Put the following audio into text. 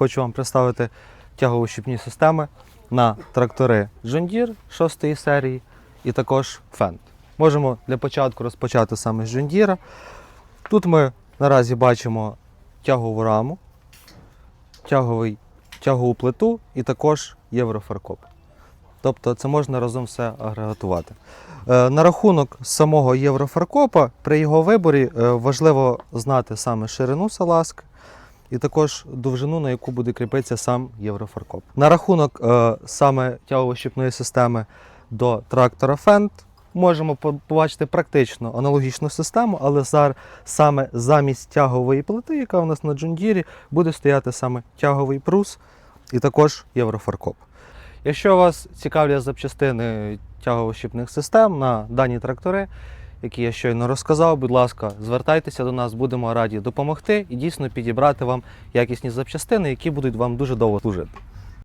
хочу вам представити тягово-щіпні системи на трактори John Deere 6 серії і також Fendt. Можемо для початку розпочати саме з John Deere. Тут ми наразі бачимо тягову раму, тяговий, тягову плиту і також єврофаркоп. Тобто це можна разом все агрегатувати. Е, На рахунок самого єврофаркопа, при його виборі е, важливо знати саме ширину салазки і також довжину, на яку буде кріпитися сам єврофаркоп. На рахунок е, саме тягово-щіпної системи до трактора Fendt можемо побачити практично аналогічну систему, але зар, саме замість тягової плити, яка у нас на джундірі, буде стояти саме тяговий прус і також єврофаркоп. Якщо вас цікавлять запчастини тягово-щіпних систем на дані трактори, які я щойно розказав, будь ласка, звертайтеся до нас, будемо раді допомогти і дійсно підібрати вам якісні запчастини, які будуть вам дуже довго служити.